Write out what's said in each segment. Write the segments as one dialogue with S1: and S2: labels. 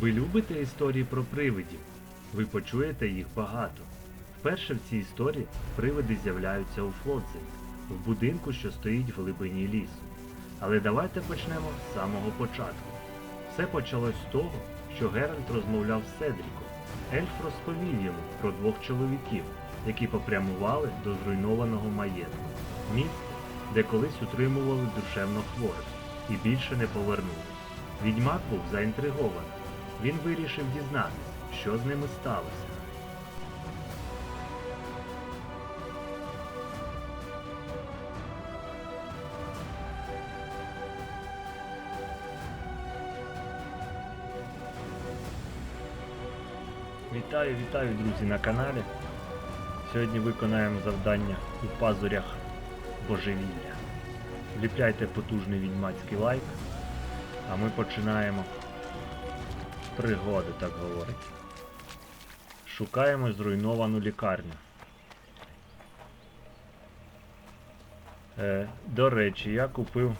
S1: Ви любите історії про привидів? Ви почуєте їх багато. Вперше в цій історії привиди з'являються у Флотзі, в будинку, що стоїть в глибині лісу. Але давайте почнемо з самого початку. Все почалось з того, що Геральт розмовляв з Седріком. Ельф розповів йому про двох чоловіків, які попрямували до зруйнованого маєтку, місце, де колись утримували душевно хворих, і більше не повернули. Відьмак був заінтригований. Він вирішив дізнатися, що з ними сталося. Вітаю, вітаю, друзі, на каналі. Сьогодні виконаємо завдання у пазурях божевілля. Вліпляйте потужний відьмацький лайк, а ми починаємо пригоди, так говорить. Шукаємо зруйновану лікарню. Е, до речі, я купив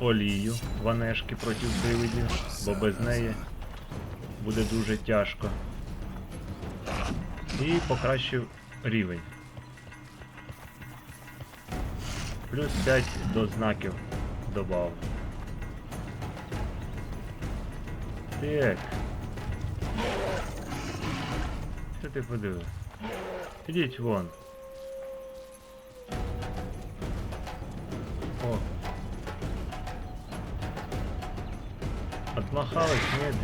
S1: олію ванешки проти привидів, бо без неї буде дуже тяжко. І покращив рівень. Плюс 5 до знаків додав. Так. Що ти подивив? Ідіть вон. О. Отмахалась, нет?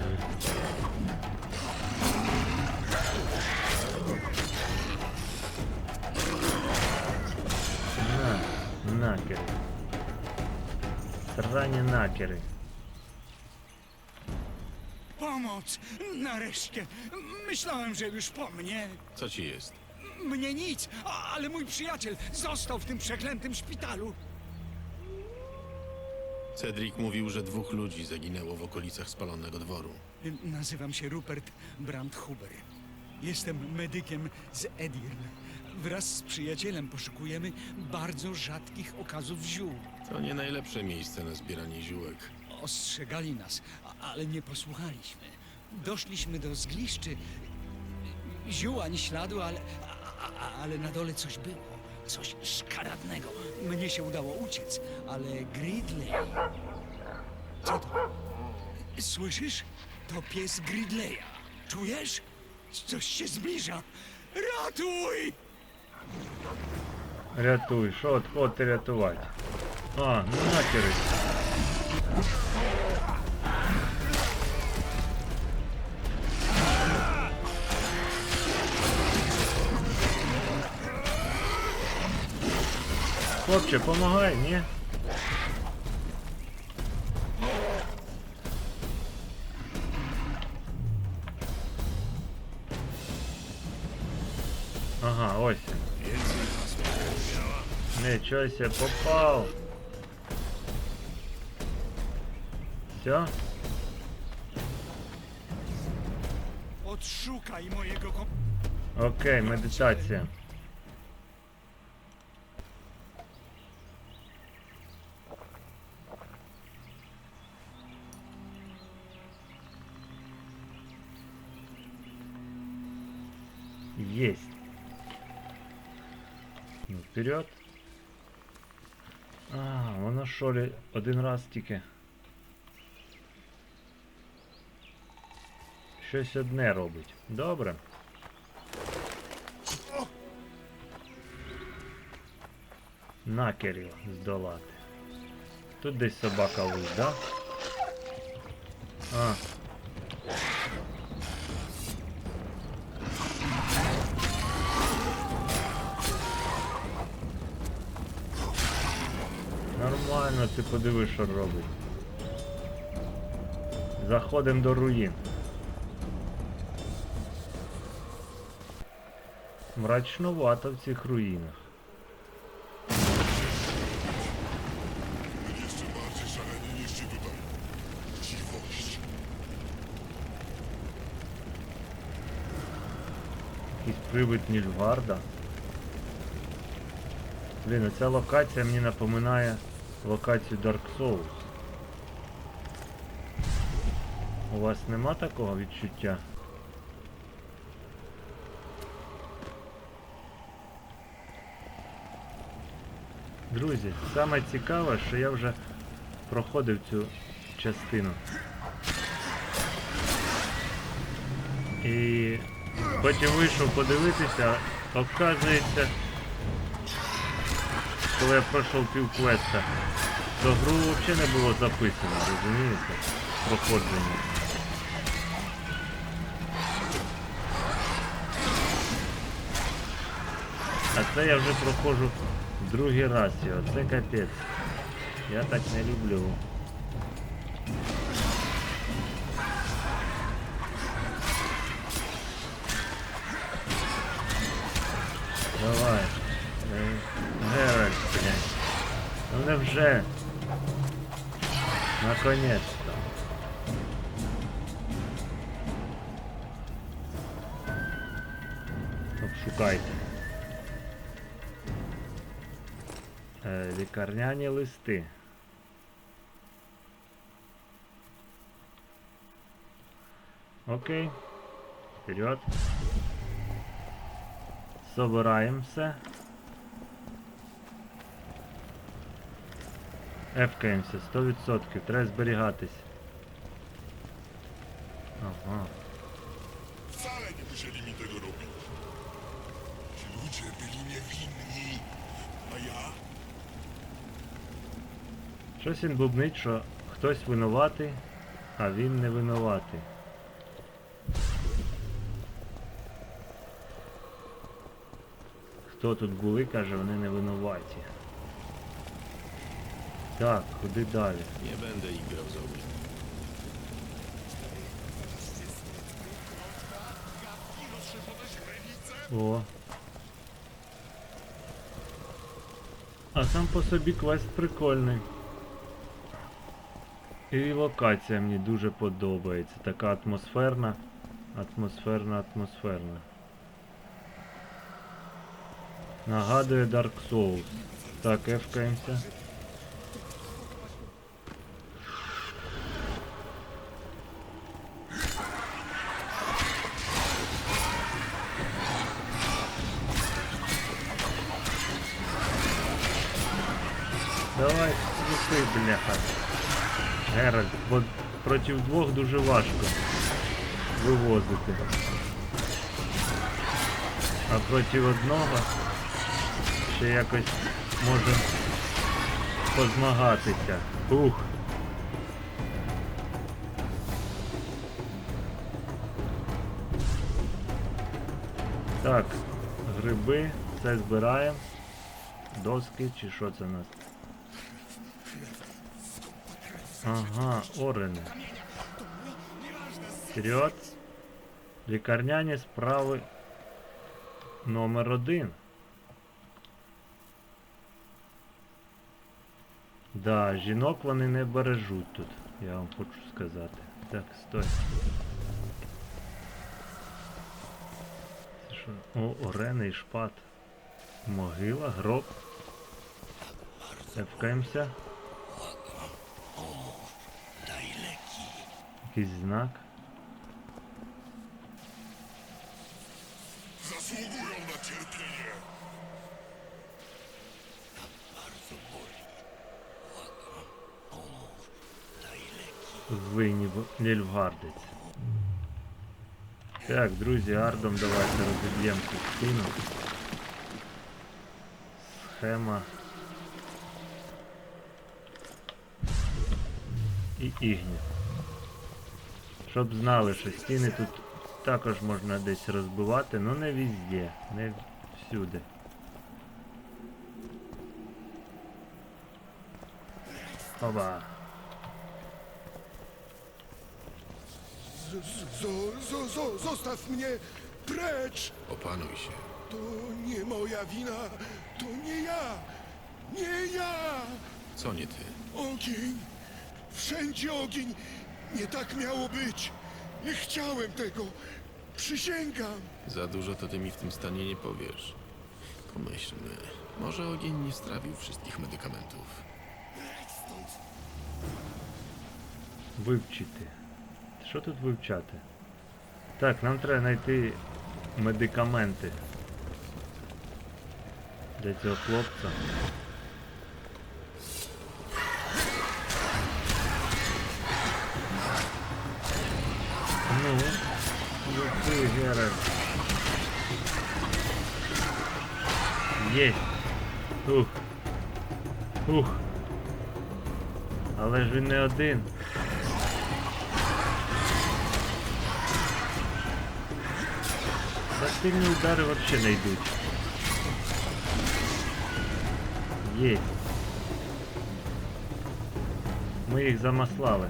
S1: На, накери. Срані накери.
S2: Pomoc! Nareszcie! Myślałem, że już po mnie.
S3: Co ci jest?
S2: Mnie nic, a- ale mój przyjaciel został w tym przeklętym szpitalu.
S3: Cedric mówił, że dwóch ludzi zaginęło w okolicach spalonego dworu.
S2: Nazywam się Rupert Brandhuber. Jestem medykiem z Edirn. Wraz z przyjacielem poszukujemy bardzo rzadkich okazów ziół.
S3: To nie najlepsze miejsce na zbieranie ziółek.
S2: Ostrzegali nas, a- ale nie posłuchaliśmy. Doszliśmy do zgliszczy. Ziół ani śladu, ale, a- a- ale na dole coś było. Coś szkaradnego. Mnie się udało uciec, ale Gridley... Co to? Słyszysz? To pies Gridleya. Czujesz? Coś się zbliża. Ratuj!
S1: Рятуй, що от от рятувати? А, ну накери. Хлопче, помагай, ні? Ага, ось. Нічого себе попав. Все? Окей, медитація. Есть. Ну, вперед. А, воно що ли один раз тільки. Щось одне робить. Добре. Накерів здолати. Тут десь собака лежить, да? А. Нормально, ти подиви, що робить. Заходимо до руїн. Мрачнувато в цих руїнах. Якийсь привид Нільфгарда. Блін, ця локація мені напоминає локацію Dark Souls. У вас нема такого відчуття? Друзі, саме цікаве, що я вже проходив цю частину. І потім вийшов подивитися, оказується, коли я пройшов півквеста, то гру взагалі не було записано, розумієте? Проходження. А це я вже проходжу другий раз його. Це капець. Я так не люблю. Ну невже? Наконец-то. Обшукайте. Е, лікарняні листи. Окей. Вперед. Собираємо Ефкаємося, 100%, треба зберігатись. Ага. Щось він бубнить, що хтось винуватий, а він не винуватий. Хто тут були, каже, вони не винуваті. Так, куди далі?
S3: Nie będę ich grał.
S1: О. А сам по собі квест прикольний. І локація мені дуже подобається. Така атмосферна. Атмосферна, атмосферна. Нагадує Dark Souls. Так, ефкаємося. Проти двох дуже важко вивозити. А проти одного ще якось може позмагатися. Ух. Так, гриби, це збираємо. Доски чи що це у нас? Ага, орени. Вперед. Лікарняні справи номер один. Да, жінок вони не бережуть тут, я вам хочу сказати. Так, стой. О, орени і шпат. Могила, гроб. Ефкаємося. Якийсь знак.
S4: Zasługują na cierpienie.
S2: Bardzo boli. Błagam. Pomóż. Daj leki.
S1: Винні Нільфгардець. Так, друзі, ардом давайте розіб'ємо цю стіну. Схема. І ігні. Щоб знали, що стіни тут також можна десь розбивати, але не везде, не всюди. Оба.
S5: Zo, zo, zo, zostaw mnie precz!
S3: Opanuj się.
S5: To nie moja wina, to nie ja, nie ja!
S3: Co nie ty?
S5: Ogień, wszędzie ogień, nie tak miało być. Nie chciałem tego, przysięgam.
S3: Za dużo to ty mi w tym stanie nie powiesz. Pomyślmy. Może ogień nie strawił wszystkich medykamentów.
S1: Вивчити. Що тут вивчати? Так, нам треба знайти медикаменти. Для цього хлопця. Ну, який Геральт. Єсть. Ух. Ух. Але ж він не один. Сильні удари вообще не йдуть. Є. Ми їх замаслали,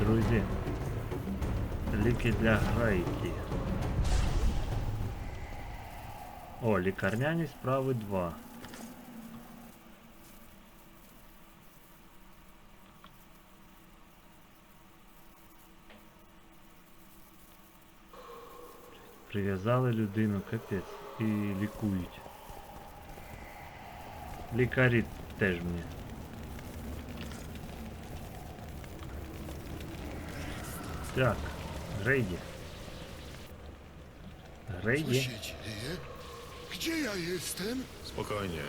S1: друзі. Ліки для гайки. О, лікарняні справи 2. Прив'язали людину, капець, і лікують. Лікарі теж мені. Так,
S5: Ryjnie.
S1: Ryjnie.
S5: się dzieje? Gdzie ja jestem?
S3: Spokojnie.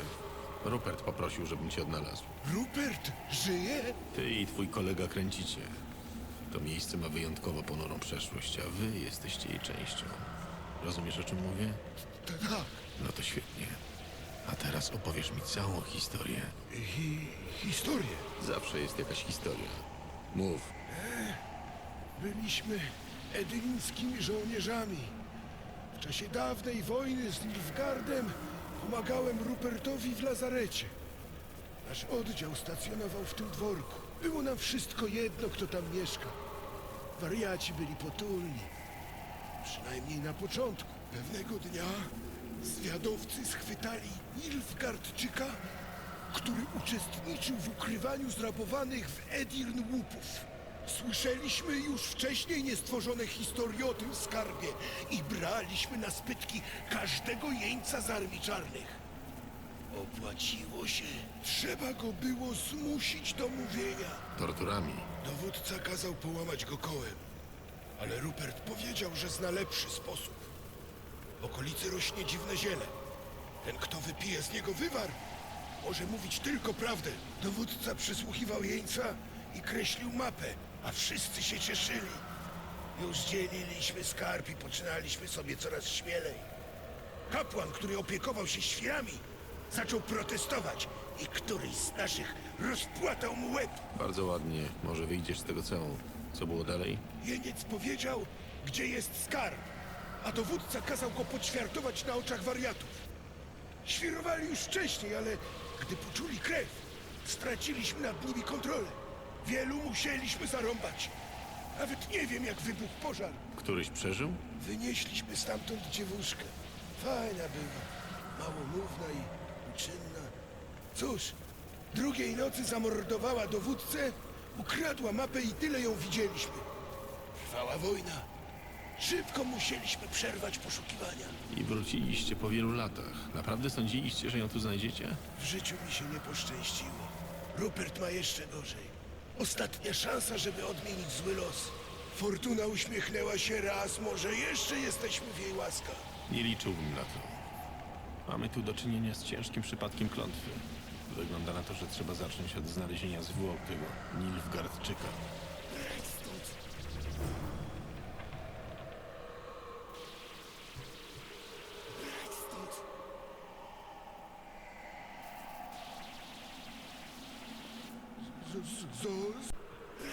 S3: Rupert poprosił, żebym cię odnalazł.
S5: Rupert żyje?
S3: Ty i twój kolega kręcicie. To miejsce ma wyjątkowo ponurą przeszłość, a wy jesteście jej częścią. Rozumiesz, o czym mówię?
S5: Tak.
S3: No to świetnie. A teraz opowiesz mi całą historię.
S5: Hi historię.
S3: Zawsze jest jakaś historia. Mów.
S5: E, byliśmy edylińskimi żołnierzami. W czasie dawnej wojny z Nilfgaardem pomagałem Rupertowi w lazarecie. Nasz oddział stacjonował w tym dworku. Było nam wszystko jedno, kto tam mieszka. Wariaci byli potulni. Przynajmniej na początku. Pewnego dnia zwiadowcy schwytali Nilfgaardczyka, który uczestniczył w ukrywaniu zrabowanych w Edirn łupów. Słyszeliśmy już wcześniej niestworzone historie o tym skarbie i braliśmy na spytki każdego jeńca z armii czarnych. Opłaciło się. Trzeba go było zmusić do mówienia.
S3: Torturami.
S5: Dowódca kazał połamać go kołem, ale Rupert powiedział, że zna lepszy sposób. W okolicy rośnie dziwne ziele. Ten, kto wypije z niego wywar, może mówić tylko prawdę. Dowódca przysłuchiwał jeńca i kreślił mapę, a wszyscy się cieszyli. Już dzieliliśmy skarb i poczynaliśmy sobie coraz śmielej. Kapłan, który opiekował się świrami, zaczął protestować i któryś z naszych rozpłatał mu łeb.
S3: Bardzo ładnie. Może wyjdziesz z tego całą. Co było dalej?
S5: Jeniec powiedział, gdzie jest skarb, a dowódca kazał go poćwiartować na oczach wariatów. Świrowali już wcześniej, ale gdy poczuli krew, straciliśmy nad nimi kontrolę. Wielu musieliśmy zarąbać. Nawet nie wiem, jak wybuchł pożar.
S3: Któryś przeżył?
S5: Wynieśliśmy stamtąd dziewuszkę. Fajna była, małomówna i uczynna. Cóż, drugiej nocy zamordowała dowódcę, ukradła mapę i tyle ją widzieliśmy. Trwała wojna. Szybko musieliśmy przerwać poszukiwania.
S3: I wróciliście po wielu latach. Naprawdę sądziliście, że ją tu znajdziecie?
S5: W życiu mi się nie poszczęściło. Rupert ma jeszcze gorzej. Ostatnia szansa, żeby odmienić zły los. Fortuna uśmiechnęła się raz, może jeszcze jesteśmy w jej łaskach.
S3: Nie liczyłbym na to. Mamy tu do czynienia z ciężkim przypadkiem klątwy. Wygląda na to, że trzeba zacząć od znalezienia zwłok tego Nilfgaardczyka.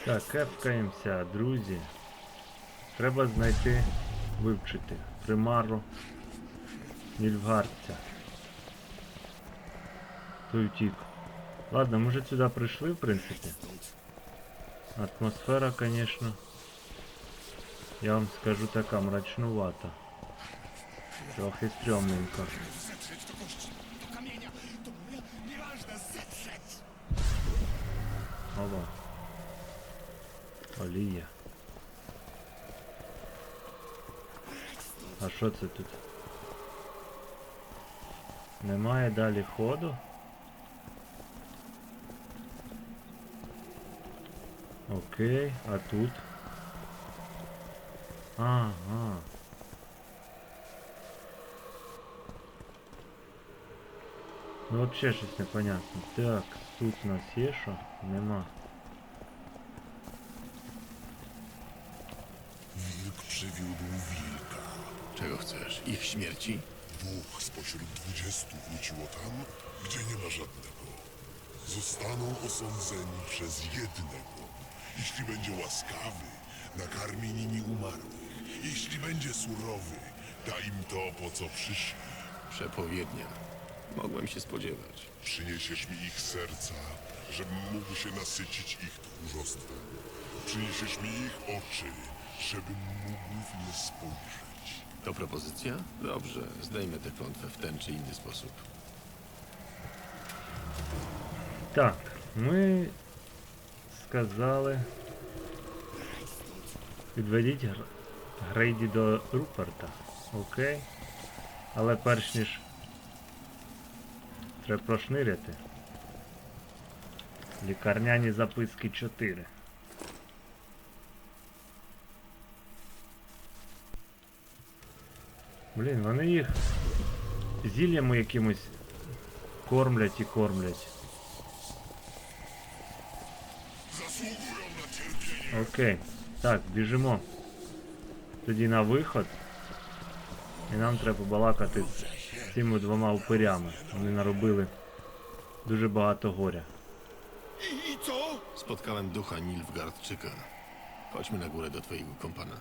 S1: Так, кепкаємося, друзі. Треба знайти, вивчити примару Нільфгардця. Той утік. Ладно, ми вже сюди прийшли, в принципі. Атмосфера, звісно. Я вам скажу така мрачнувата. Трохи стрьомненько.
S2: Zetrzeć
S1: Олія. А що це тут? Немає далі ходу? Окей, а тут? Ага. Ну вообще щось непонятно. Так, тут у нас є що? Нема.
S3: Czego chcesz? Ich śmierci?
S4: Dwóch spośród dwudziestu wróciło tam, gdzie nie ma żadnego. Zostaną osądzeni przez jednego. Jeśli będzie łaskawy, nakarmi nimi umarłych. Jeśli będzie surowy, da im to, po co przyszli.
S3: Przepowiednia. Mogłem się spodziewać.
S4: Przyniesiesz mi ich serca, żebym mógł się nasycić ich tchórzostwem. Przyniesiesz mi ich oczy, żebym mógł w nie spojrzeć.
S3: To propozycja? Dobrze, zdejmę tę klątwę w ten czy inny sposób.
S1: Так, ми сказали. Підведіть Гр- Грейді до Руперта. Окей. Але перш ніж треба прошниряти. Лікарняні записки 4. Блін, вони їх зіллями якимось кормлять і кормлять. Окей. Так, біжимо. Тоді на виход. І нам треба балакати з цими двома упирями. Вони наробили дуже багато горя.
S5: I, co?
S3: Spotkałem ducha Nilfgaardczyka. Chodźmy na górę do twojego kompana.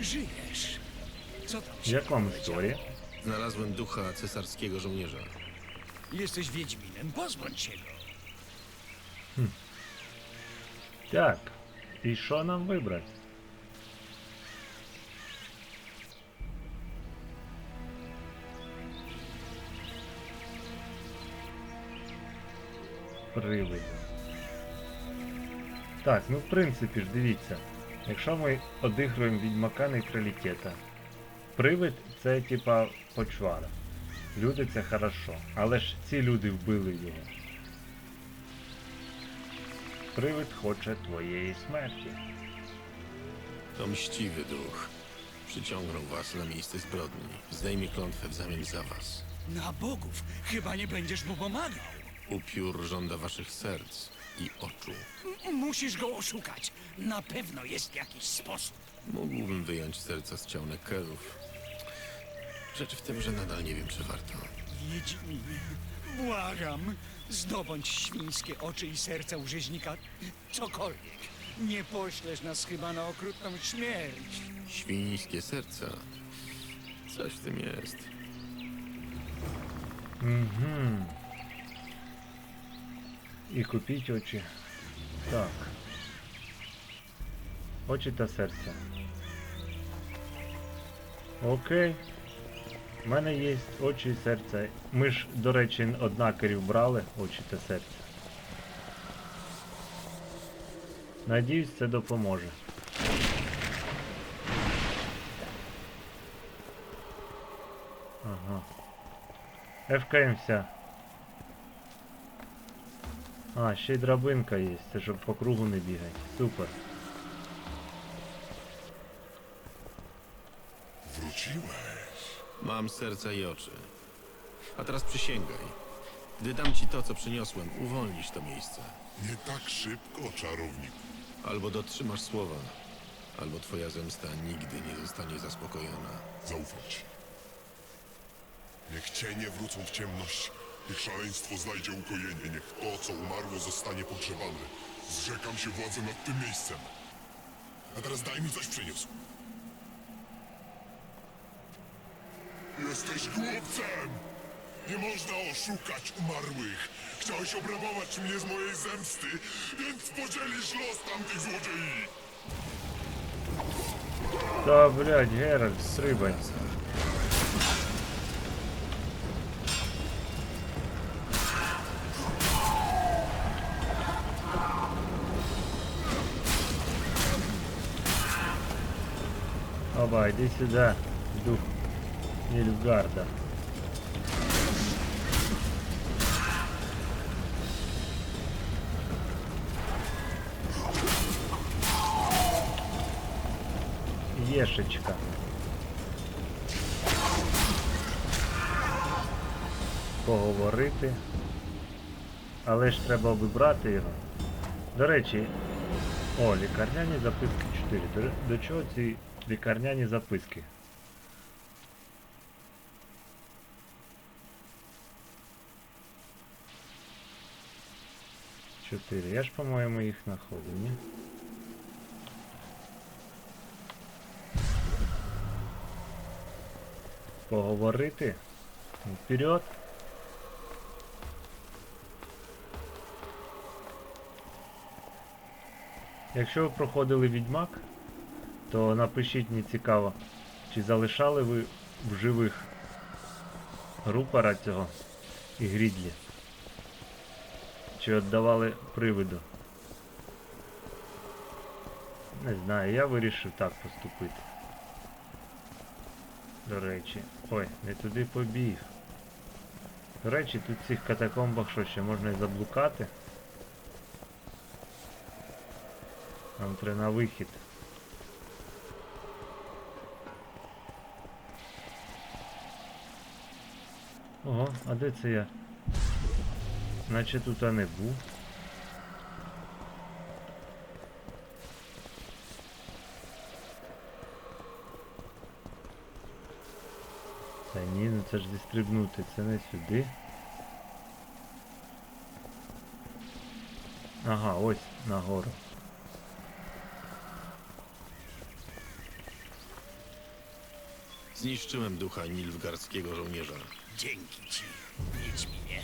S2: żyjesz. Co tam się
S1: Jak mam
S2: powiedziało?
S1: історія?
S3: Znalazłem ducha cesarskiego żołnierza.
S2: Jesteś Wiedźminem, pozbądź się go.
S1: Так. І що нам вибрати? Привид. Так, ну в принципі ж дивіться. Якщо ми одигруємо відьмака нейтралітета, привид це типа почвара. Люди це хорошо. Але ж ці люди вбили його. Привид хоче твоєї смерті.
S3: To mściwy duch. Przyciągnął was na miejsce zbrodni. Zdejmie klątwę w zamian za was.
S2: Na bogów, chyba nie będziesz mu pomagał.
S3: Upiór żąda waszych serc i oczu.
S2: Musisz go oszukać. Na pewno jest jakiś sposób.
S3: Mógłbym wyjąć serca z ciał Neckerów. Rzecz w tym, że nadal nie wiem, czy warto.
S2: Wiedźminie, błagam, zdobądź świńskie oczy i serca u rzeźnika. Cokolwiek. Nie poślesz nas chyba na okrutną śmierć.
S3: Świńskie serca. Coś w tym jest.
S1: Mhm. І купіть очі. Так. Очі та серце. Окей. У мене є очі і серце. Ми ж, до речі, однакерів брали очі та серце. Надіюсь, це допоможе. Ага. ФКМся. А, ще й драбинка є, це щоб по кругу не бігати. Супер.
S4: Wróciłeś.
S3: Mam serca i oczy. A teraz przysięgaj. Gdy dam ci to, co przyniosłem, uwolnisz to miejsce.
S4: Nie tak szybko, czarownik.
S3: Albo dotrzymasz słowa, albo twoja zemsta nigdy nie zostanie zaspokojona.
S4: Zaufam ci. Niech cienie wrócą w ciemność. Niech szaleństwo znajdzie ukojenie. Niech to, co umarło, zostanie pogrzebane. Zrzekam się władzy nad tym miejscem. A teraz daj mi coś przyniósł. Jesteś głupcem! Nie można oszukać umarłych. Chciałeś obrabować mnie z mojej zemsty, więc podzielisz los tamtych złodziei.
S1: Та, блядь, Геральт, стрибай. Слабо, иди сюда, дух Нильфгарда. Ешечка. Поговорити. Але ж треба вибрати його. До речі, о, лікарняні записки 4. До чого ці лікарняні записки? Чотири. Я ж, по-моєму, їх знаходив, ні? Поговорити. Вперед. Якщо ви проходили відьмак, то напишіть мені цікаво, чи залишали ви в живих рупора цього і грідлі. Чи віддавали привиду? Не знаю, я вирішив так поступити. До речі. Ой, не туди побіг. До речі, тут в цих катакомбах що ще можна і заблукати. Нам треба на вихід. Ого, а де це я? Наче тут а не був. Та ні, ну це ж зістрибнути, це не сюди. Ага, ось нагору.
S3: Zniszczyłem ducha nilfgardzkiego żołnierza.
S2: Dzięki ci, Wiedźminie.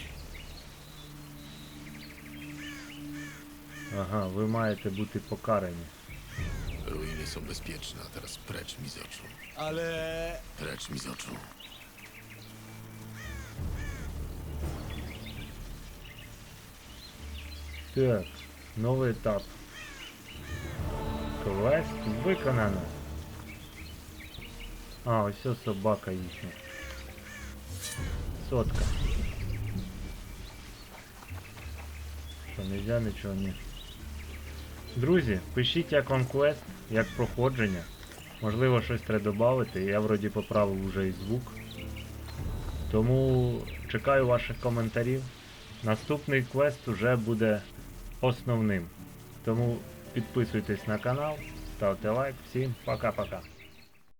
S1: Ага, ви маєте бути покарані.
S3: Ruiny są bezpieczne, a teraz precz mi z oczu.
S2: Ale
S3: Precz mi z oczu.
S1: Так, новий етап. Квест виконано. А, ось ось собака їхня. Сотка. Що, нельзя нічого не. Друзі, пишіть як вам квест, як проходження. Можливо, щось треба додати. Я вроді поправив уже і звук. Тому чекаю ваших коментарів. Наступний квест уже буде основним. Тому підписуйтесь на канал, ставте лайк. Всім пока-пока.